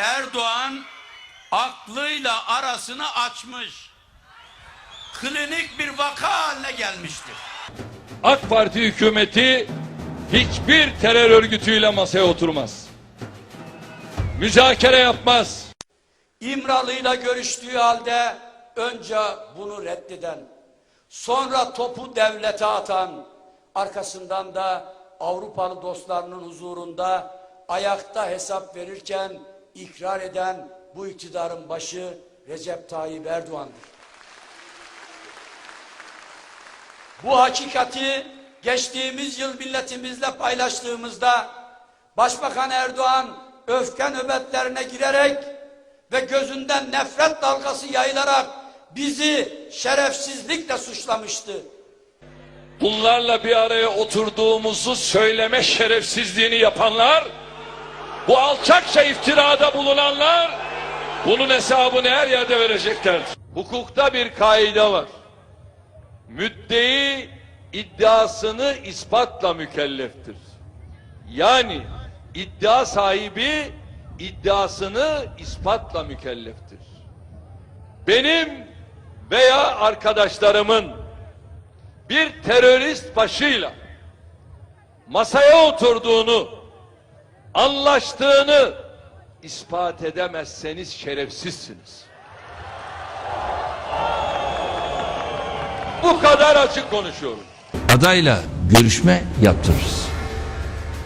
Erdoğan aklıyla arasını açmış. Klinik bir vaka haline gelmiştir. AK Parti hükümeti hiçbir terör örgütüyle masaya oturmaz. Müzakere yapmaz. İmralı'yla görüştüğü halde önce bunu reddeden, sonra topu devlete atan, arkasından da Avrupalı dostlarının huzurunda ayakta hesap verirken ikrar eden bu iktidarın başı Recep Tayyip Erdoğan'dır. Bu hakikati geçtiğimiz yıl milletimizle paylaştığımızda Başbakan Erdoğan öfke nöbetlerine girerek ve gözünden nefret dalgası yayılarak bizi şerefsizlikle suçlamıştı. Bunlarla bir araya oturduğumuzu söyleme şerefsizliğini yapanlar, bu alçakça iftirada bulunanlar, bunun hesabını her yerde verecekler. Hukukta bir kaide var. Müddei iddiasını ispatla mükelleftir. Yani iddia sahibi iddiasını ispatla mükelleftir. Benim veya arkadaşlarımın bir terörist başıyla masaya oturduğunu, anlaştığını ispat edemezseniz şerefsizsiniz. Bu kadar açık konuşuyorum. adayla görüşme yaptırırız.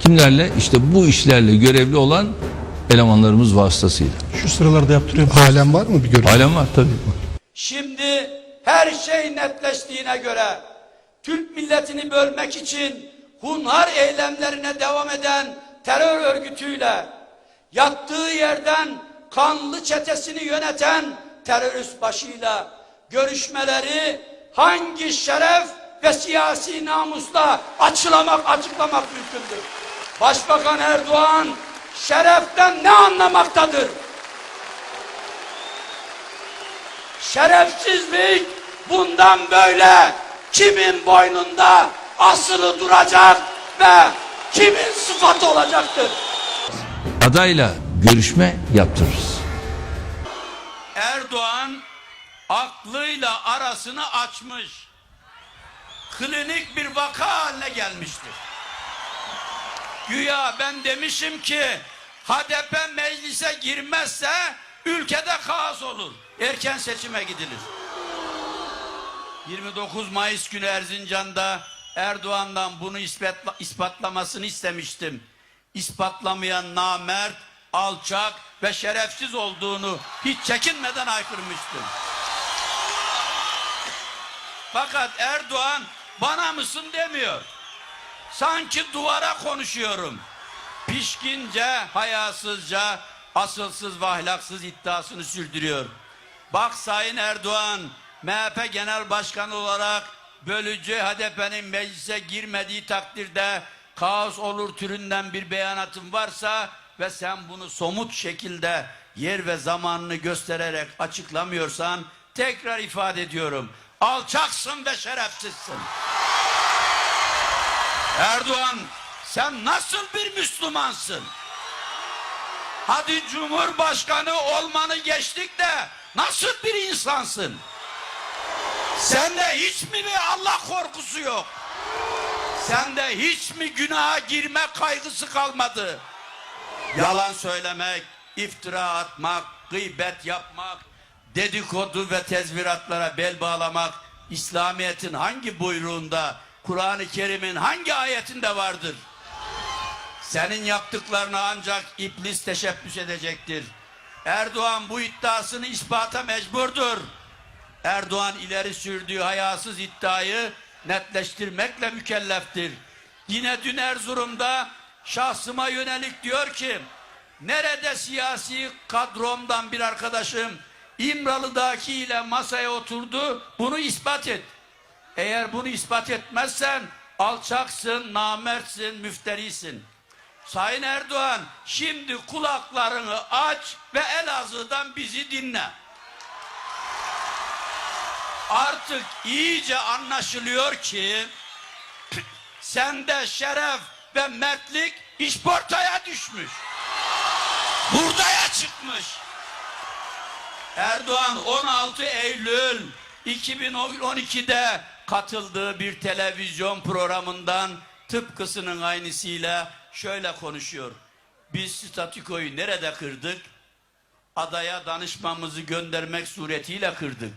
Kimlerle? İşte bu işlerle görevli olan elemanlarımız vasıtasıyla. Şu sıralarda yaptırıyorum. Halen var mı bir görüntü? Alem var tabii. Şimdi her şey netleştiğine göre Türk milletini bölmek için hunhar eylemlerine devam eden terör örgütüyle yattığı yerden kanlı çetesini yöneten terörist başıyla görüşmeleri hangi şeref ve siyasi namusla açıklamak, açıklamak mümkündür. Başbakan Erdoğan şereften ne anlamaktadır? Şerefsizlik bundan böyle kimin boynunda asılı duracak ve kimin sıfatı olacaktır? Adayla görüşme yaptırırız. Erdoğan aklıyla arasını açmış. Klinik bir vaka haline gelmiştir. Güya ben demişim ki HDP meclise girmezse ülkede kaos olur. Erken seçime gidilir. 29 Mayıs günü Erzincan'da Erdoğan'dan bunu ispatla- ispatlamasını istemiştim. İspatlamayan namert, alçak ve şerefsiz olduğunu hiç çekinmeden haykırmıştım. Fakat Erdoğan bana mısın demiyor. Sanki duvara konuşuyorum. Pişkince, hayasızca, asılsız ve ahlaksız iddiasını sürdürüyor. Bak Sayın Erdoğan, MHP Genel Başkanı olarak bölücü HDP'nin meclise girmediği takdirde kaos olur türünden bir beyanatın varsa ve sen bunu somut şekilde yer ve zamanını göstererek açıklamıyorsan tekrar ifade ediyorum. Alçaksın ve şerefsizsin. Erdoğan sen nasıl bir Müslümansın? Hadi Cumhurbaşkanı olmanı geçtik de nasıl bir insansın? Sende hiç mi bir Allah korkusu yok? Sende hiç mi günaha girme kaygısı kalmadı? Yalan söylemek, iftira atmak, gıybet yapmak, dedikodu ve tezviratlara bel bağlamak İslamiyet'in hangi buyruğunda, Kur'an-ı Kerim'in hangi ayetinde vardır? Senin yaptıklarına ancak iblis teşebbüs edecektir. Erdoğan bu iddiasını ispata mecburdur. Erdoğan ileri sürdüğü hayasız iddiayı netleştirmekle mükelleftir. Yine dün Erzurum'da şahsıma yönelik diyor ki nerede siyasi kadromdan bir arkadaşım İmralı'daki ile masaya oturdu bunu ispat et. Eğer bunu ispat etmezsen alçaksın, namertsin, müfterisin. Sayın Erdoğan şimdi kulaklarını aç ve Elazığ'dan bizi dinle. Artık iyice anlaşılıyor ki sende şeref ve mertlik işportaya düşmüş. Hurdaya çıkmış. Erdoğan 16 Eylül 2012'de katıldığı bir televizyon programından tıpkısının aynısıyla şöyle konuşuyor. Biz statikoyu nerede kırdık? Adaya danışmamızı göndermek suretiyle kırdık.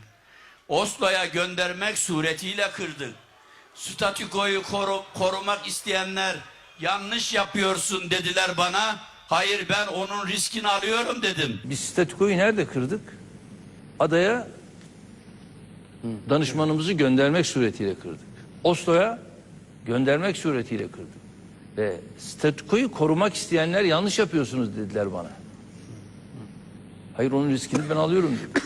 Oslo'ya göndermek suretiyle kırdık. Statikoyu koru- korumak isteyenler yanlış yapıyorsun dediler bana. Hayır ben onun riskini alıyorum dedim. Biz statükoyu nerede kırdık? Adaya danışmanımızı göndermek suretiyle kırdık. Oslo'ya göndermek suretiyle kırdık. Ve statükoyu korumak isteyenler yanlış yapıyorsunuz dediler bana. Hayır onun riskini ben alıyorum dedim.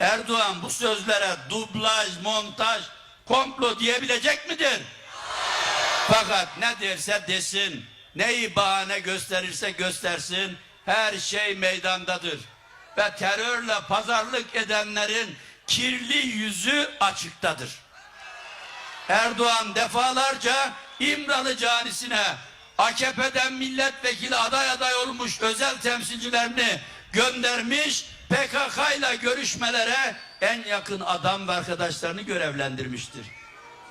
Erdoğan bu sözlere dublaj, montaj, komplo diyebilecek midir? Fakat ne derse desin, neyi bahane gösterirse göstersin, her şey meydandadır. Ve terörle pazarlık edenlerin kirli yüzü açıktadır. Erdoğan defalarca İmralı canisine AKP'den milletvekili aday aday olmuş özel temsilcilerini göndermiş PKK ile görüşmelere en yakın adam ve arkadaşlarını görevlendirmiştir.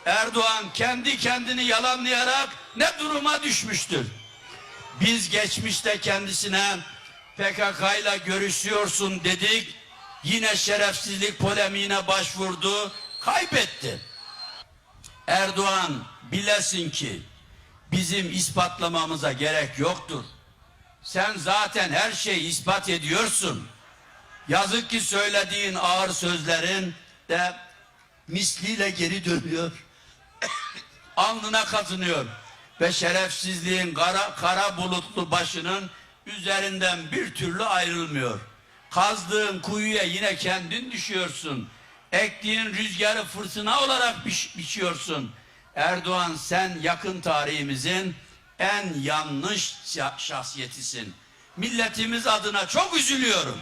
Erdoğan kendi kendini yalanlayarak ne duruma düşmüştür? Biz geçmişte kendisine PKK ile görüşüyorsun dedik. Yine şerefsizlik polemiğine başvurdu, kaybetti. Erdoğan bilesin ki bizim ispatlamamıza gerek yoktur. Sen zaten her şeyi ispat ediyorsun. Yazık ki söylediğin ağır sözlerin de misliyle geri dönüyor. Alnına kazınıyor. Ve şerefsizliğin kara, kara bulutlu başının üzerinden bir türlü ayrılmıyor. Kazdığın kuyuya yine kendin düşüyorsun. Ektiğin rüzgarı fırtına olarak biç- biçiyorsun. Erdoğan sen yakın tarihimizin en yanlış şa- şahsiyetisin. Milletimiz adına çok üzülüyorum.